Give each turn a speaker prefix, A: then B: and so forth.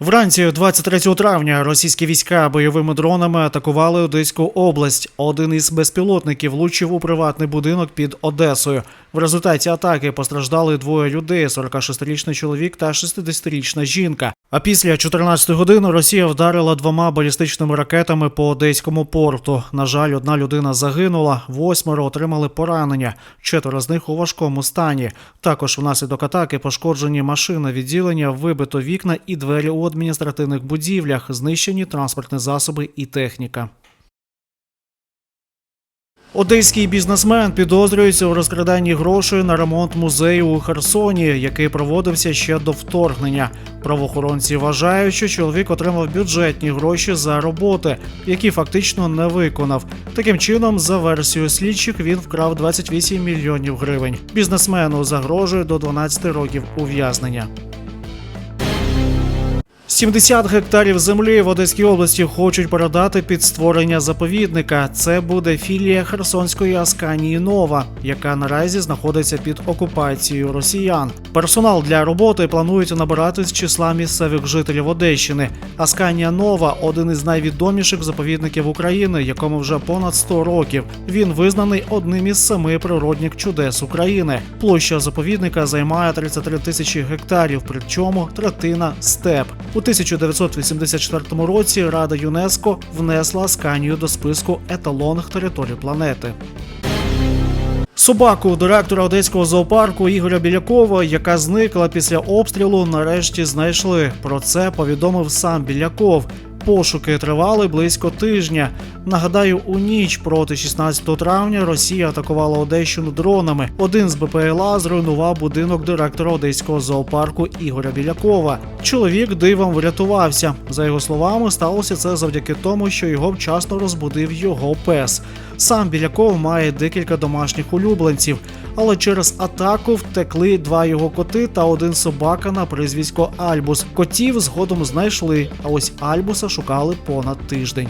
A: Вранці 23 травня російські війська бойовими дронами атакували Одеську область. Один із безпілотників влучив у приватний будинок під Одесою. В результаті атаки постраждали двоє людей: 46-річний чоловік та 60-річна жінка. А після 14 години Росія вдарила двома балістичними ракетами по одеському порту. На жаль, одна людина загинула, восьмеро отримали поранення. Четверо з них у важкому стані. Також внаслідок атаки пошкоджені машини відділення, вибито вікна і двері у адміністративних будівлях, знищені транспортні засоби і техніка. Одеський бізнесмен підозрюється у розкраданні грошей на ремонт музею у Херсоні, який проводився ще до вторгнення. Правоохоронці вважають, що чоловік отримав бюджетні гроші за роботи, які фактично не виконав. Таким чином, за версією слідчих, він вкрав 28 мільйонів гривень. Бізнесмену загрожує до 12 років ув'язнення. 70 гектарів землі в Одеській області хочуть передати під створення заповідника. Це буде філія Херсонської Асканії Нова, яка наразі знаходиться під окупацією росіян. Персонал для роботи планують набирати з числа місцевих жителів Одещини. Асканія Нова один із найвідоміших заповідників України, якому вже понад 100 років. Він визнаний одним із семи природних чудес України. Площа заповідника займає 33 тисячі гектарів, причому третина степ. У 1984 році Рада ЮНЕСКО внесла Асканію до списку еталонних територій планети. Собаку директора одеського зоопарку Ігоря Білякова, яка зникла після обстрілу, нарешті знайшли. Про це повідомив сам Біляков. Пошуки тривали близько тижня. Нагадаю, у ніч проти 16 травня Росія атакувала Одещину дронами. Один з БПЛА зруйнував будинок директора одеського зоопарку Ігоря Білякова. Чоловік дивом врятувався. За його словами, сталося це завдяки тому, що його вчасно розбудив його пес. Сам Біляков має декілька домашніх улюбленців, але через атаку втекли два його коти та один собака на прізвисько Альбус. Котів згодом знайшли, а ось Альбуса шукали понад тиждень.